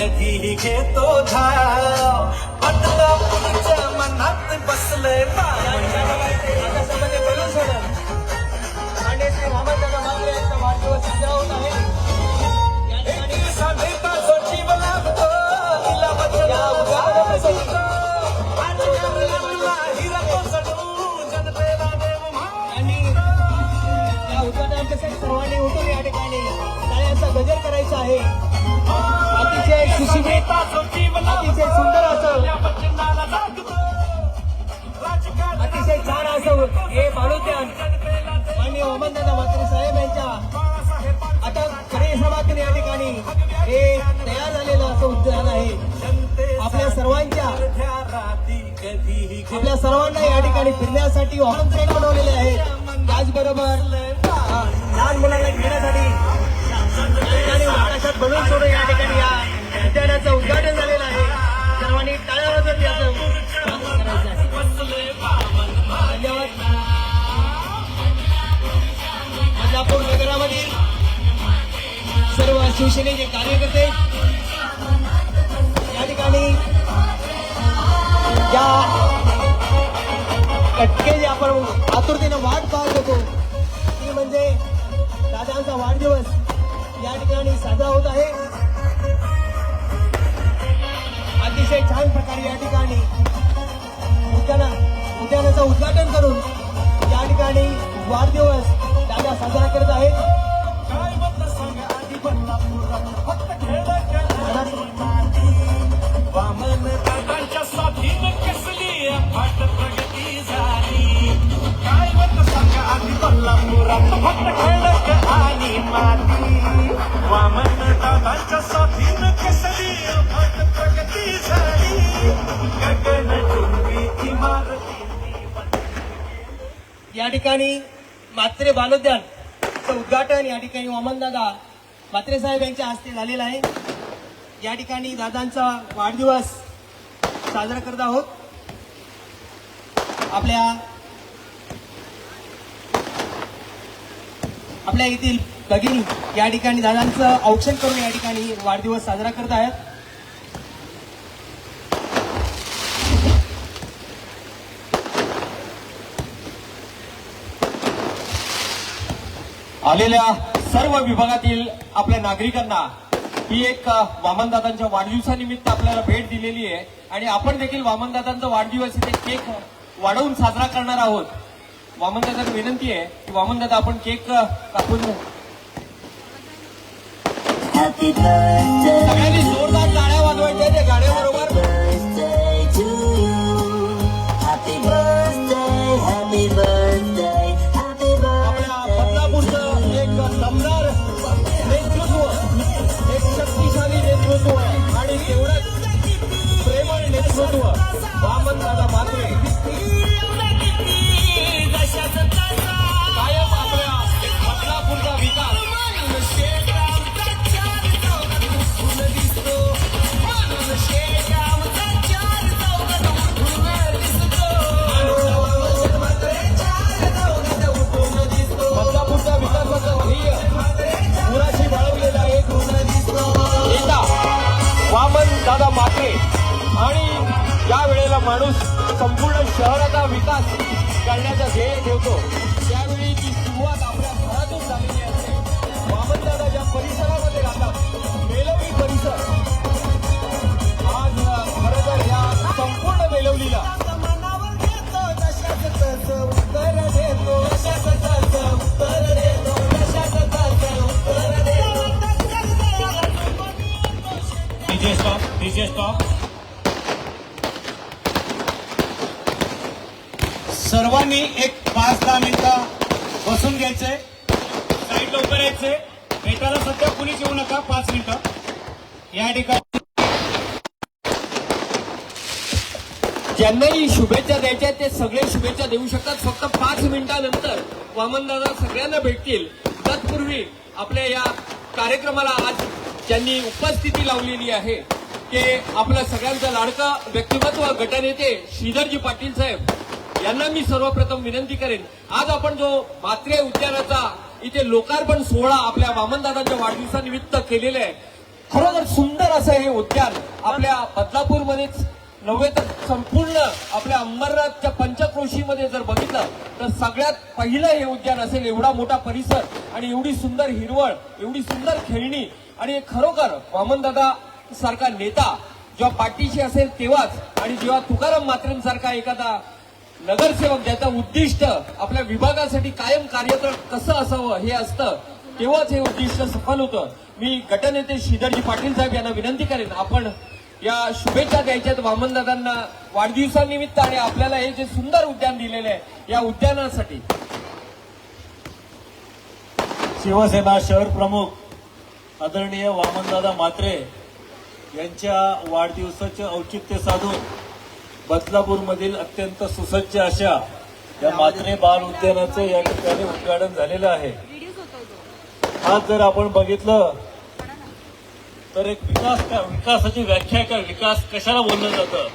कधी घेतो धाव बदलापूरच्या मनात बसलंय आणि या सर्वांनी उठून या ठिकाणी टाळ्यांचा गजर करायचा आहे. अतिशय सुशिक्षित अतिशय सुंदर असं अतिशय छान असं हे बाळूत्यान माननीय वामनदादा म्हात्रे साहेब यांच्या आता परिश्रमातून या ठिकाणी हे तयार झालेलं असं उद्यान आहे आपल्या सर्वांच्या आपल्या सर्वांना या ठिकाणी फिरण्यासाठी ऑन ट्रेन बनवलेले आहेत त्याचबरोबर लहान मुलांना घेण्यासाठी या ठिकाणी आकाशात बनवून सोडून या ठिकाणी या उद्यानाचं उद्घाटन झालेलं आहे. सर्वांनी टाळ्या वाजत याचं धन्यवाद. बदलापूर नगरामधील सर्व शिवसेनेचे कार्यकर्ते या ठिकाणी या कटके जे आपण आतुरतेनं वाट पाहत होतो ती म्हणजे दादांचा वाढदिवस या ठिकाणी साजरा होत आहे. अतिशय छान प्रकारे या ठिकाणी उद्याना उद्यानाचं उद्घाटन करून या ठिकाणी वाढदिवस दादा साजरा करत आहेत. काय होतं वामन दादांच्या साथीनं कसली या ठिकाणी मात्रे बालोद्यान उद्घाटन या ठिकाणी वामनदादा मात्रे साहेब यांच्या हस्ते झालेलं आहे. या ठिकाणी दादांचा वाढदिवस साजरा करत आहोत. आपल्या आपल्या येथील भगिनी या ठिकाणी दादांचं औक्षण करून या ठिकाणी वाढदिवस साजरा करत आहेत. आलेल्या सर्व विभागातील आपल्या नागरिकांना ही एक वामनदादांच्या वाढदिवसानिमित्त आपल्याला भेट दिलेली आहे. आणि आपण देखील वामनदादांचा वाढदिवस इथे केक वाढवून साजरा करणार आहोत. वामनदादांना विनंती आहे की वामनदादा आपण केक कापून सगळ्यांनी जोरदार टाळ्या वाजवायच्या त्या गाड्याबरोबर. करण्याचा ध्येय ठेवतो. त्यावेळी ती सुरुवात आपल्या घरातून झालेली असते. वामन ज्या परिसरामध्ये राहतात मेलवली परिसर. आज खरं तर या संपूर्ण मेलवलीला मनावर घेतो तशाच तसं सर्वांनी एक पाच दहा मिनिटं बसून घ्यायचंय साईडला उभं राहायचंय भेटायला सध्या कुणीच येऊ नका. पाच मिनिटं. या ठिकाणी ज्यांनाही शुभेच्छा द्यायच्या ते सगळे शुभेच्छा देऊ शकतात. फक्त पाच मिनिटानंतर वामनदादा सगळ्यांना भेटतील. तत्पूर्वी आपल्या या कार्यक्रमाला आज ज्यांनी उपस्थिती लावलेली आहे ते आपलं सगळ्यांचं लाडकं व्यक्तिमत्व गटनेते श्रीधरजी पाटील साहेब. यांना मी सर्वप्रथम विनंती करेन. आज आपण जो मात्रे उद्यानाचा इथे लोकार्पण सोहळा आपल्या वामनदादांच्या वाढदिवसानिमित्त केलेला आहे खरोखर सुंदर असं हे उद्यान आपल्या बदलापूरमध्येच नव्हे तर संपूर्ण आपल्या अंबरनाथच्या पंचक्रोशीमध्ये जर बघितलं तर सगळ्यात पहिलं हे उद्यान असेल एवढा मोठा परिसर आणि एवढी सुंदर हिरवळ एवढी सुंदर खेळणी आणि खरोखर वामनदादा सारखा नेता जेव्हा पाठीशी असेल तेव्हाच आणि जेव्हा तुकाराम मात्रेंसारखा एखादा नगरसेवक ज्याचं उद्दिष्ट आपल्या विभागासाठी कायम कार्यक्रम कसं असावं हे असतं तेव्हाच हे उद्दिष्ट सफल होतं. मी गटनेते श्रीधरजी पाटील साहेब यांना विनंती करेन आपण या शुभेच्छा द्यायच्यात वामनदादांना वाढदिवसानिमित्त आणि आपल्याला हे जे सुंदर उद्यान दिलेले आहे या उद्यानासाठी. शिवसेना शहर प्रमुख आदरणीय वामनदादा म्हात्रे यांच्या वाढदिवसाचे औचित्य साधून बदलापूरमधील अत्यंत सुसज्ज अशा या म्हात्रे बाल उद्यानाचं या ठिकाणी उद्घाटन झालेलं आहे. आज जर आपण बघितलं तर एक विकास का विकासाची व्याख्या का विकास कशाला बोललं जातं?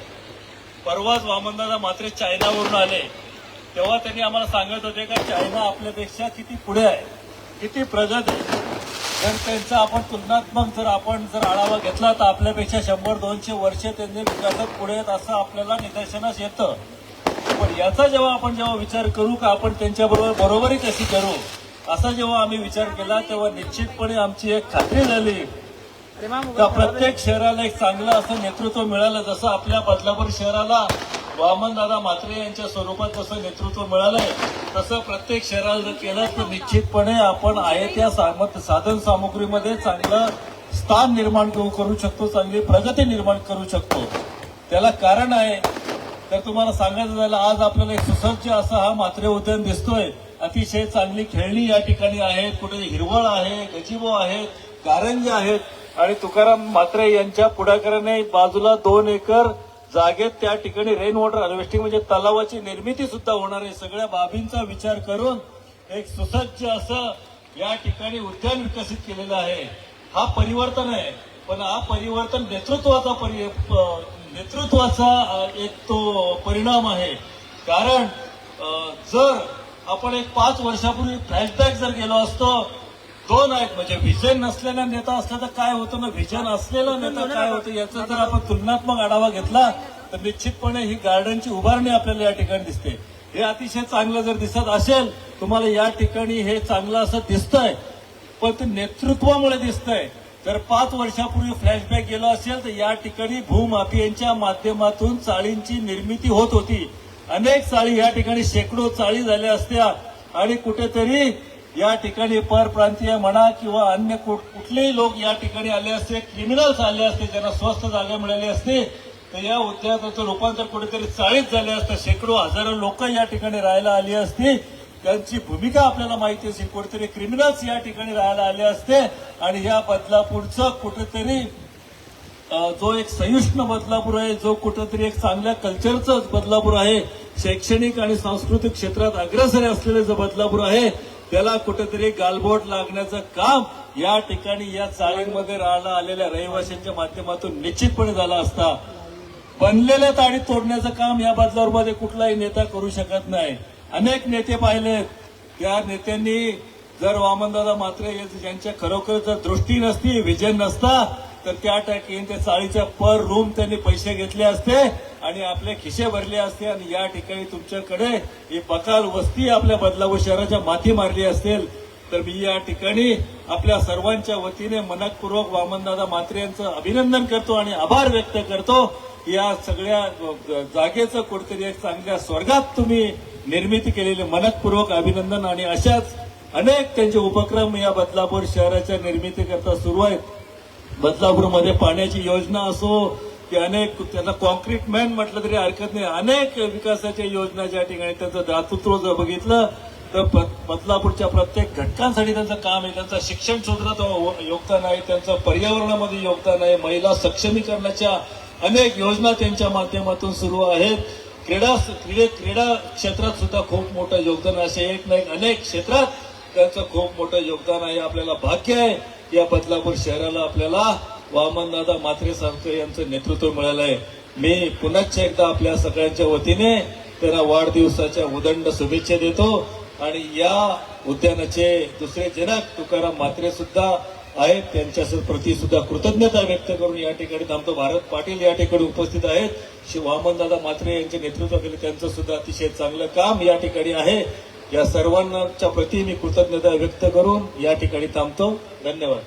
परवाच वामनदादा मात्र चायनावरून आले. तेव्हा त्यांनी आम्हाला सांगत होते का चायना आपल्यापेक्षा किती पुढे आहे किती प्रगत आहे. जर त्यांचा आपण तुलनात्मक जर आपण जर आढावा घेतला तर आपल्यापेक्षा शंभर दोनशे वर्ष त्यांनी विकासात पुढे आहेत असं आपल्याला निदर्शनास येतं. पण याचा जेव्हा आपण जेव्हा विचार करू का आपण त्यांच्याबरोबर बरोबरी कशी करू असा जेव्हा आम्ही विचार केला तेव्हा निश्चितपणे आमची एक खात्री झाली का प्रत्येक शहराला एक चांगलं असं नेतृत्व मिळालं जसं आपल्या बदलापूर शहराला वामनदादा म्हात्रे यांच्या स्वरूपात जसं नेतृत्व मिळालंय तसं प्रत्येक शहराला जर केलं तर निश्चितपणे आपण आहे त्या साधन सामुग्रीमध्ये चांगलं स्थान निर्माण करू करू शकतो चांगली प्रगती निर्माण करू शकतो. त्याला कारण आहे. तर तुम्हाला सांगायचं झालं आज आपल्याला एक सुसज्ज असा हा मात्रे उद्यान दिसतोय. अतिशय चांगली खेळणी या ठिकाणी आहेत कुठे हिरवळ आहे गजिबो आहेत कारंजे आहेत. आणि तुकाराम म्हात्रे यांच्या पुढाकाराने बाजूला दोन एकर जागेत त्या ठिकाणी रेन वॉटर हार्वेस्टिंग म्हणजे तलावाची निर्मिती सुद्धा होणार आहे. सगळ्या बाबींचा विचार करून एक सुसज्ज असं या ठिकाणी उद्यान विकसित केलेलं आहे. हा परिवर्तन आहे. पण हा परिवर्तन नेतृत्वाचा परि नेतृत्वाचा एक तो परिणाम आहे. कारण जर आपण एक पाच वर्षापूर्वी फ्लॅशबॅक जर गेलो असतो दोन आहेत? म्हणजे व्हिजन नसलेला नेता असला तर काय होतं? ना व्हिजन असलेला नेता काय होतं? याचा जर आपण तुलनात्मक आढावा घेतला तर निश्चितपणे ही गार्डनची उभारणी आपल्याला या ठिकाणी दिसते. हे अतिशय चांगलं जर दिसत असेल तुम्हाला या ठिकाणी हे चांगलं असं दिसतंय पण ते नेतृत्वामुळे दिसतंय. जर पाच वर्षापूर्वी फ्लॅशबॅक गेलो असेल तर या ठिकाणी भूमाफियांच्या माध्यमातून चाळींची निर्मिती होत होती. अनेक चाळी या ठिकाणी शेकडो चाळी झाल्या असत्या. आणि कुठेतरी या ठिकाणी परप्रांतीय म्हणा किंवा अन्य कुठलेही लोक या ठिकाणी आले असते क्रिमिनल्स आले असते ज्यांना स्वस्त जागा मिळाली असते तर या उद्यानाचं रूपांतर कुठेतरी चाळीत झाले असतं शेकडो हजारो लोक या ठिकाणी राहायला आली असती. त्यांची भूमिका आपल्याला माहिती असेल कुठेतरी क्रिमिनल्स या ठिकाणी राहायला आले असते. आणि या बदलापूरचं कुठेतरी जो एक सहिष्णू बदलापूर आहे जो कुठेतरी एक चांगल्या कल्चरचाच बदलापूर आहे शैक्षणिक आणि सांस्कृतिक क्षेत्रात अग्रेसर असलेलं जो बदलापूर आहे त्याला कुठेतरी गालबोट लागण्याचं काम या ठिकाणी या चाळींमध्ये राहायला आलेल्या रहिवाशांच्या माध्यमातून निश्चितपणे झाला असता. बनलेल्या ताळी तोडण्याचं काम या बदलावरमध्ये कुठलाही नेता करू शकत नाही. अनेक नेते पाहिलेत. त्या नेत्यांनी जर वामनदादा मात्र यांच्या खरोखर जर दृष्टी नसती विजन नसता तर त्या टाकीन त्या चाळीच्या पर रूम त्यांनी पैसे घेतले असते आणि आपले खिसे भरले असते आणि या ठिकाणी तुमच्याकडे ही बकाल वस्ती आपल्या बदलापूर शहराच्या माथी मारली असेल. तर मी या ठिकाणी आपल्या सर्वांच्या वतीने मनकपूर्वक वामनदादा मात्रे यांचं अभिनंदन करतो आणि आभार व्यक्त करतो. या सगळ्या जागेचं कुठेतरी एक चांगल्या स्वर्गात तुम्ही निर्मिती केलेले मनकपूर्वक अभिनंदन आणि अशाच अनेक त्यांचे उपक्रम या बदलापूर शहराच्या निर्मितीकरता सुरू आहेत. बदलापूरमध्ये पाण्याची योजना असो की अनेक त्यांना कॉन्क्रीट मॅन म्हटलं तरी हरकत नाही. अनेक विकासाच्या योजना ज्या ठिकाणी त्यांचं दातृत्व जर बघितलं तर बदलापूरच्या प्रत्येक घटकांसाठी त्यांचं काम आहे. त्यांचं शिक्षण क्षेत्रात योगदान आहे. त्यांचं पर्यावरणामध्ये योगदान आहे. महिला सक्षमीकरणाच्या अनेक योजना त्यांच्या माध्यमातून सुरू आहेत. क्रीडा क्रीडे क्रीडा क्षेत्रात सुद्धा खूप मोठं योगदान असे एक नाही अनेक क्षेत्रात त्यांचं खूप मोठं योगदान आहे. आपल्याला भाग्य आहे. या बदलापूर शहराला आपल्याला वामनदादा मात्रे सारखं यांचं नेतृत्व मिळालं आहे. मी पुन्हा एकदा आपल्या सगळ्यांच्या वतीने त्यांना वाढदिवसाच्या उदंड शुभेच्छा देतो. आणि या उद्यानाचे दुसरे जनक तुकाराम मात्रे सुद्धा आहेत. त्यांच्या प्रती सुद्धा कृतज्ञता व्यक्त करून या ठिकाणी थांबतो भारत पाटील या ठिकाणी उपस्थित आहेत. श्री वामनदादा मात्रे यांच्या नेतृत्वाखाली त्यांचं सुद्धा अतिशय चांगलं काम या ठिकाणी आहे. या सर्वांच्या प्रती मी कृतज्ञता व्यक्त करून या ठिकाणी थांबतो. धन्यवाद.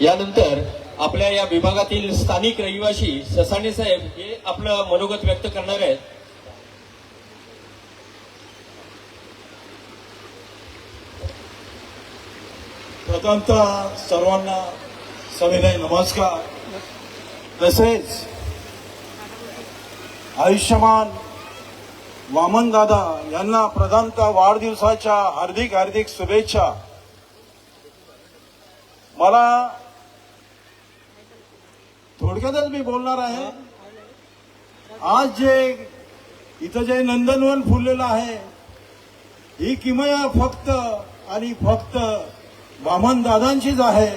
यानंतर आपल्या या विभागातील स्थानिक रहिवासी ससाणे साहेब हे आपलं मनोगत व्यक्त करणार आहेत. प्रथमतः सर्वांना सविनय नमस्कार. तसेच आयुष्यमान वामन दादा यांना प्रधानतः वाढदिवसाच्या हार्दिक हार्दिक शुभेच्छा. मला थोडक्यातच मी बोलणार आहे. आज जे इथं जे नंदनवन फुललेलं आहे ही किमया फक्त आणि फक्त वामन दादांचीच आहे.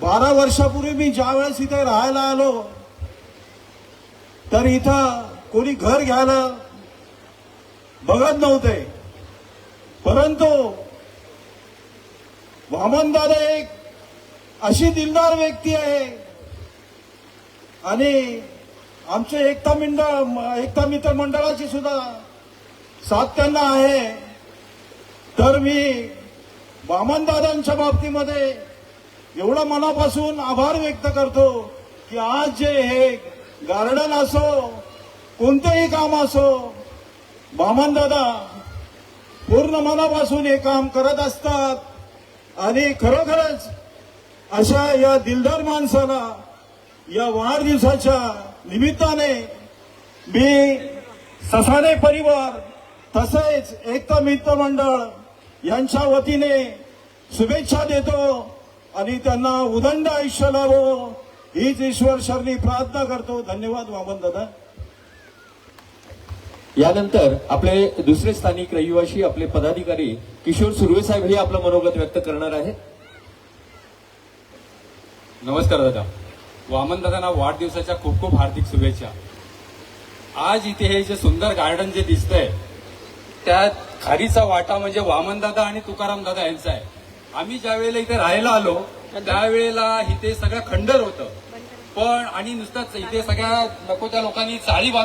बारा वर्षापूर्वी मी ज्या वेळेस इथे राहायला आलो तर इथं कोणी घर घ्यायला बघत नव्हते. परंतु वामनदादा एक अशी दिलदार व्यक्ती आहे. आणि आमचे एकता मंडळ एकता मित्र मंडळाची सुद्धा साथ त्यांना आहे. तर मी वामनदादांच्या बाबतीमध्ये एवढं मनापासून आभार व्यक्त करतो की आज जे हे गार्डन असो कोणतंही काम असो वामनदादा पूर्ण मनापासून हे काम करत असतात. आणि खरोखरच अशा या दिलदार माणसाला या वाढदिवसाच्या निमित्ताने मी ससाने परिवार तसेच एकता मित्र मंडळ यांच्या वतीने शुभेच्छा देतो आणि त्यांना उदंड आयुष्य लावो हीच ईश्वर शरणी प्रार्थना करतो. धन्यवाद वामन दादा यानंतर आपले दुसरे स्थानिक रहिवासी आपले पदाधिकारी किशोर सुर्वे साहेब हे आपलं मनोगत व्यक्त करणार आहेत. नमस्कार दादा. वामन दादांना वाढदिवसाच्या खूप खूप हार्दिक शुभेच्छा. आज इथे हे जे सुंदर गार्डन जे दिसतंय त्यात खारीचा वाटा म्हणजे वामन दादा आणि तुकाराम दादा यांचा आहे. आम्ही ज्या वेळेला इथे राहायला आलो त्यावेळेला इथे सगळं खंडर होतं. पण आणि नुसतंच इथे सगळ्या नको त्या लोकांनी चाळी बांधून